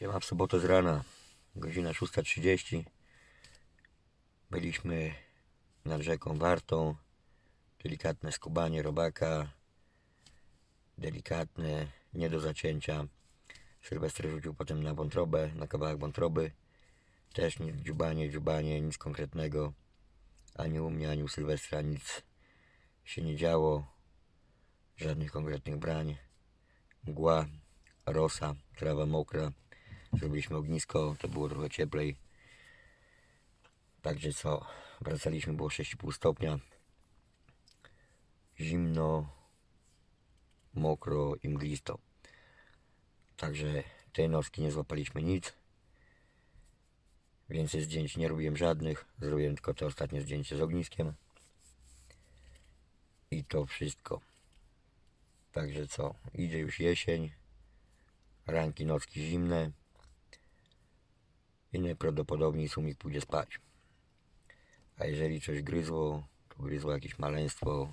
Siema w sobotę z rana, godzina 6.30. Byliśmy nad rzeką Wartą. Delikatne skubanie robaka. Delikatne, nie do zacięcia. Sylwester rzucił potem na wątrobę, na kawałek wątroby. Też nic dziubanie, dziubanie, nic konkretnego. Ani u mnie, ani u Sylwestra nic się nie działo. Żadnych konkretnych brań. Mgła, rosa, trawa mokra. Zrobiliśmy ognisko, to było trochę cieplej. Także co, wracaliśmy, było 6,5 stopnia. Zimno, mokro i mglisto. Także tej nocki nie złapaliśmy nic. Więcej zdjęć nie robiłem żadnych. Zrobiłem tylko to ostatnie zdjęcie z ogniskiem. I to wszystko. Także co, idzie już jesień. Ranki nocki zimne. I najprawdopodobniej sumik pójdzie spać. A jeżeli coś gryzło, to gryzło jakieś maleństwo.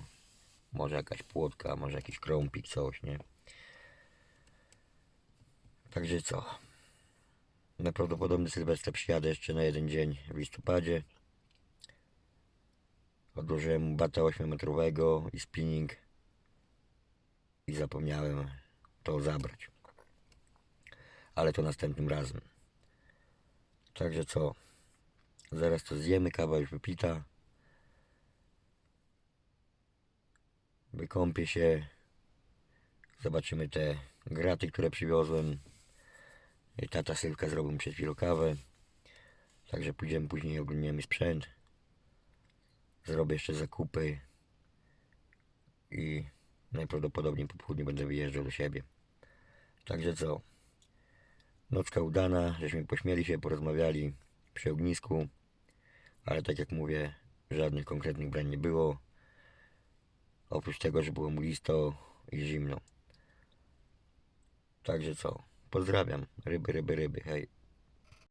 Może jakaś płotka, może jakiś krąpik, coś, nie? Także co? Najprawdopodobniej Sylwestra przyjadę jeszcze na jeden dzień w listopadzie. Odłożyłem mu bata 8-metrowego i spinning. I zapomniałem to zabrać. Ale to następnym razem. Także co? Zaraz to zjemy, kawa już wypita. Wykąpię się. Zobaczymy te graty, które przywiozłem. Tata Sylwka zrobił przed chwilą kawę. Także pójdziemy później oglądniemy sprzęt. Zrobię jeszcze zakupy. I najprawdopodobniej po południu będę wyjeżdżał do siebie. Także co? Nocka udana, żeśmy pośmieli się, porozmawiali przy ognisku, ale tak jak mówię, żadnych konkretnych brań nie było. Oprócz tego, że było mu listo i zimno. Także co? Pozdrawiam. Ryby, ryby, ryby. Hej.